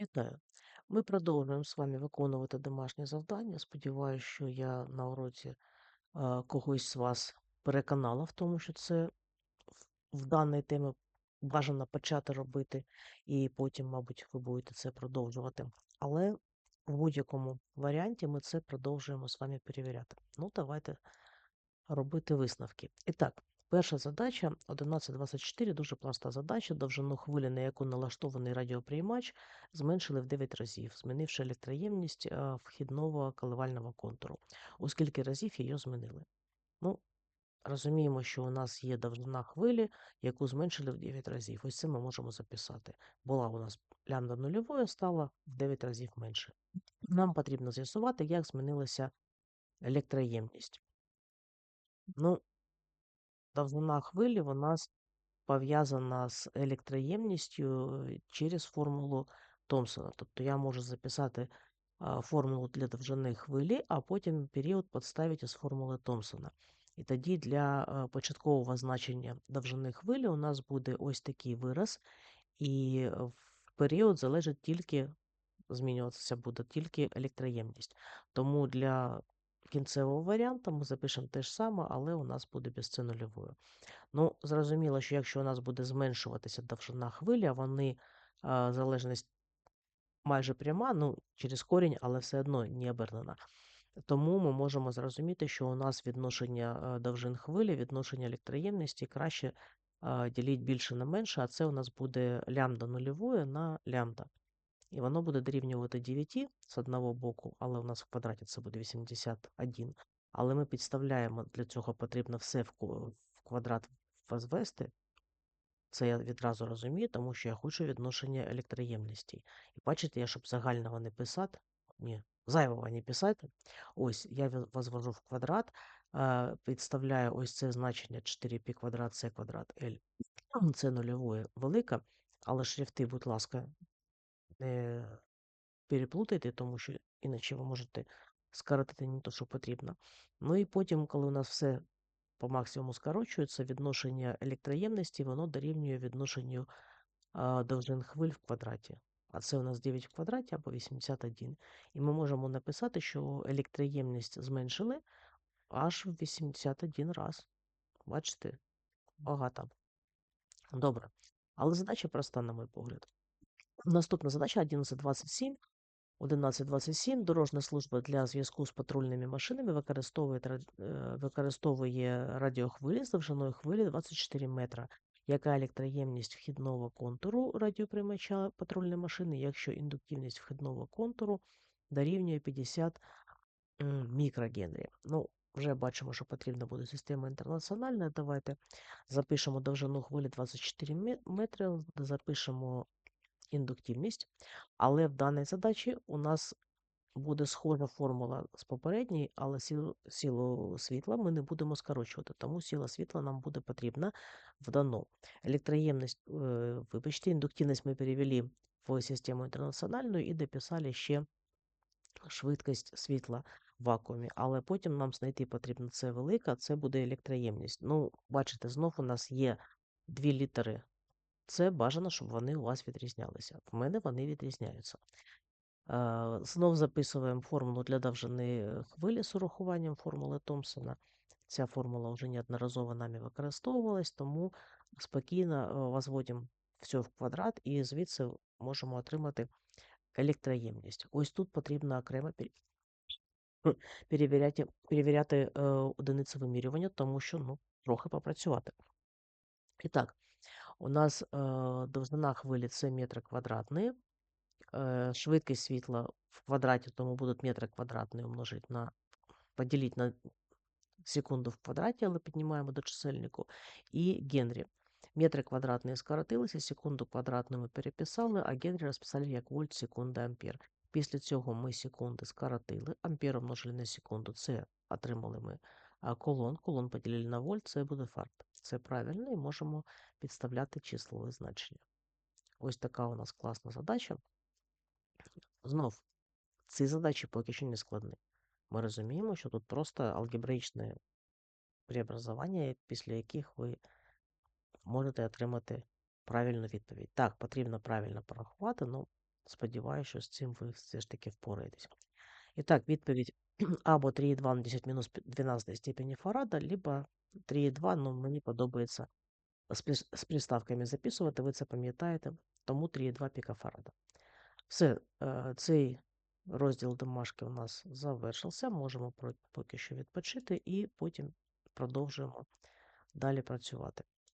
Вітаю! Ми продовжуємо з вами виконувати домашнє завдання. Сподіваюся, що я на уроці а, когось з вас переконала в тому, що це в, в даній темі бажано почати робити, і потім, мабуть, ви будете це продовжувати. Але в будь-якому варіанті ми це продовжуємо з вами перевіряти. Ну, давайте робити висновки. І так, перша задача 1124, дуже проста задача. Довжину хвилі, на яку налаштований радіоприймач, зменшили в 9 разів, змінивши електроємність вхідного коливального контуру. У скільки разів її змінили? Ну, розуміємо, що у нас є довжина хвилі, яку зменшили в 9 разів. Ось це ми можемо записати. Була у нас лямбда нульовою, стала в 9 разів менше. Нам потрібно з'ясувати, як змінилася електроємність. Ну, довжина хвилі у нас пов'язана з електроємністю е, через формулу Томпсона. Тобто я можу записати формулу для довжини хвилі, а потім період підставити з формули Томпсона. І тоді для початкового значення довжини хвилі у нас буде ось такий вираз, і в період залежить тільки, змінюватися буде тільки електроємність. Тому для кінцевого варіанту ми запишемо те ж саме, але у нас буде без це нульовою. Ну, зрозуміло, що якщо у нас буде зменшуватися довжина хвилі, вони залежність майже пряма, ну, через корінь, але все одно не обернена. Тому ми можемо зрозуміти, що у нас відношення довжин хвилі, відношення електроємності краще діліть більше на менше, а це у нас буде лямбда нульовою на лямбда. І воно буде дорівнювати 9 з одного боку, але у нас в квадраті це буде 81. Але ми підставляємо, для цього потрібно все в квадрат возвести. Це я відразу розумію, тому що я хочу відношення електроємностей. І бачите, я щоб загального не писати, ні, зайвого не писати. Ось я возвожу в квадрат, підставляю ось це значення 4π квадрат c квадрат L. Це нульової велика, але шрифти, будь ласка, не переплутайте, тому що іначе ви можете скоротити не те, що потрібно. Ну і потім, коли у нас все по максимуму скорочується, відношення електроємності, воно дорівнює відношенню а, довжин хвиль в квадраті. А це у нас 9 в квадраті або 81. І ми можемо написати, що електроємність зменшили аж в 81 раз. Бачите? Багато. Добре. Але задача проста, на мій погляд. Наступна задача 1127. 1127. Дорожня служба для зв'язку з патрульними машинами використовує, е, використовує радіохвилі з довжиною хвилі 24 метра. Яка електроємність вхідного контуру радіоприймача патрульної машини, якщо індуктивність вхідного контуру дорівнює 50 мікрогенрі? Ну, вже бачимо, що потрібна буде система інтернаціональна. Давайте запишемо довжину хвилі 24 метри, запишемо індуктивність. Але в даній задачі у нас буде схожа формула з попередньої, але силу світла ми не будемо скорочувати, тому сила світла нам буде потрібна в дано. Електроємність, е, вибачте, індуктивність ми перевели в систему інтернаціональну і дописали ще швидкість світла в вакуумі, але потім нам знайти потрібно це велика, це буде електроємність. Ну, бачите, знов у нас є дві літери це бажано, щоб вони у вас відрізнялися. В мене вони відрізняються. Е, Знов записуємо формулу для довжини хвилі з урахуванням формули Томпсона. Ця формула вже неодноразово нами використовувалась, тому спокійно е, возводимо все в квадрат і звідси можемо отримати електроємність. Ось тут потрібно окремо перевіряти, перевіряти е, одиниці вимірювання, тому що ну, трохи попрацювати. І так, у нас е, довжина хвилі це метри квадратні. Швидкість світла в квадраті, тому будуть метри квадратні умножити на поділити на секунду в квадраті, але піднімаємо до чисельнику. І Генрі. Метри квадратні скоротилися, секунду квадратну ми переписали, а Генрі розписали як вольт, секунда, ампер. Після цього ми секунди скоротили, ампер умножили на секунду, це отримали ми колон. Колон поділили на вольт, це буде фарт. Це правильно і можемо підставляти числове значення. Ось така у нас класна задача. Знов, ці задачі поки що не складні. Ми розуміємо, що тут просто алгебраїчне преобразування, після яких ви можете отримати правильну відповідь. Так, потрібно правильно порахувати, ну, Сподіваюся, що з цим ви все ж таки впораєтесь. І так, відповідь або 3,2 на 10 мінус 12 степені фарада, либо 3,2, ну мені подобається з, прис- з приставками записувати, ви це пам'ятаєте, тому 3,2 пікофарада. Все, е, цей розділ домашки у нас завершився. Можемо поки що відпочити і потім продовжуємо далі працювати.